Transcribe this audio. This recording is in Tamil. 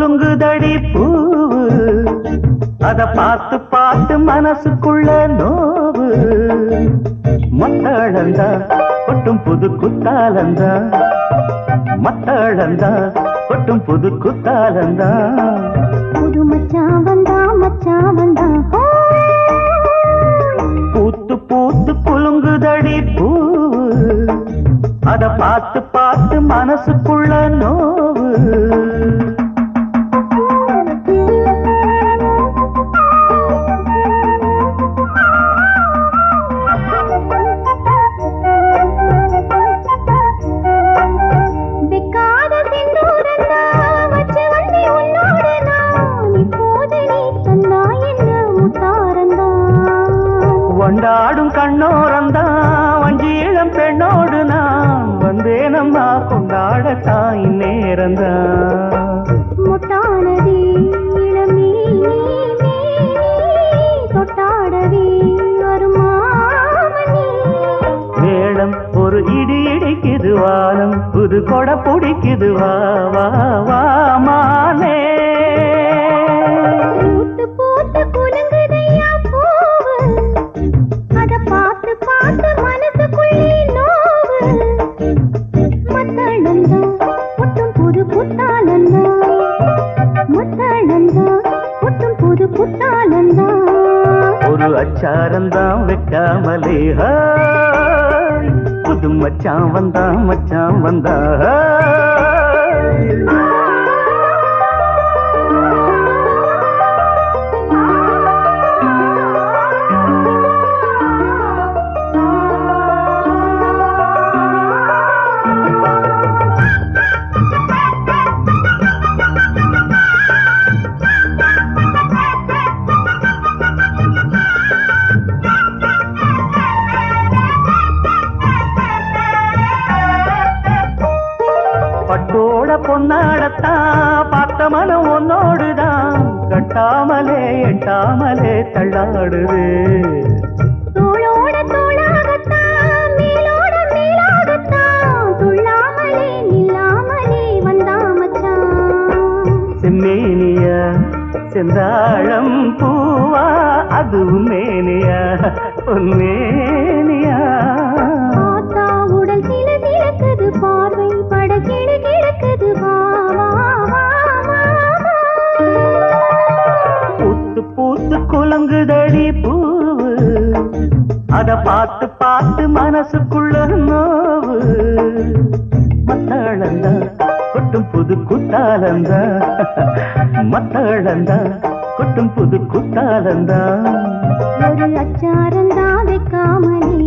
குலுங்குதடி பூவு. அத பார்த்து பார்த்து மனசுக்குள்ள நோவு. மத்தளந்தா கொட்டும் புது குத்தாலந்தா. மத்தளந்தா கொட்டும் புது குத்தாலந்தா. புது மச்சான் வந்தா மச்சான் வந்தா! பூத்து பூத்து குலுங்குதடி பூவு. அத பார்த்து பார்த்து மனசுக்குள்ள நோவு. கொண்டாடும் கண்ணோரந்தா வஞ்சியிளம் பெண்ணோடு நான் வந்தேனம்மா கொண்டாட தாய் நேரந்தா முட்டானதே புது கொடை பிடிக்குது. வா வா வா மானே. அச்சாரந்தா ஒட்டும் புது புத்தானந்தா ஒரு அச்சாரந்தான் வைக்காமலே புது மச்சான் வந்தா மச்சான் வந்தா ஹாய். பட்டோட பொன்னாடத்தான் பார்த்த மனம் உன்னோடுதான். கட்டாமலே எட்டாமலே தள்ளாடுது. செந்தாழம் பூவா அதுவும் மேனியா பொன்மேனியா. குலங்குதடி பூவு. அத பார்த்து பார்த்து மனசுக்குள்ள நோவு. மத்தளந்தா கொட்டும் புது குத்தாலந்தா மத்தளந்தா கொட்டும் புது குத்தாலந்தா ஒரு அச்சாரந்தா வைக்காமலே